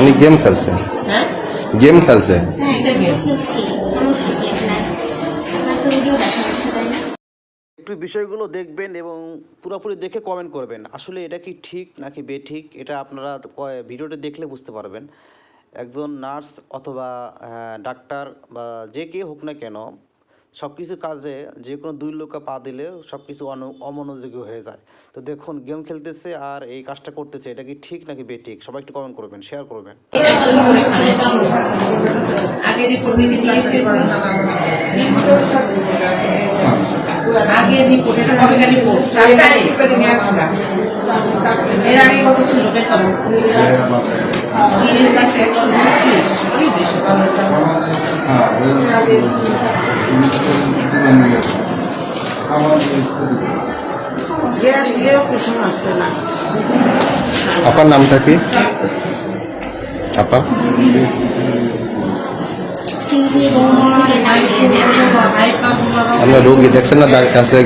উনি গেম খেলছে। হ্যাঁ? হ্যাঁ গেম। খেলছে। তাই না? একটু বিষয়গুলো দেখবেন এবং পুরোপুরি দেখে কমেন্ট করবেন। আসলে এটা কি ঠিক নাকি বেঠিক? এটা আপনারা ভিডিওটা দেখলে বুঝতে পারবেন। একজন নার্স অথবা ডাক্তার বা যে কে হোক না কেন সব কিছু কাজে যে কোনো দুই লোকা পা দিলে সব কিছু অন- অমনোযোগী হয়ে যায়। তো দেখুন গেম খেলতেছে আর এই কাজটা করতেছে এটা কি ঠিক নাকি বেঠিক? সবাই একটু কমেন্ট করবেন শেয়ার করবেন। আগে রিপোর্ট এর কত ছিল? বেতন তিরিশ আছে একশো উনত্রিশ আপার নামটা কি? আপা? সিঙ্গি এবং মুসলিমের নাম দিয়ে দিয়েছে হাই আমরা রোগী দেখছেন না কাছে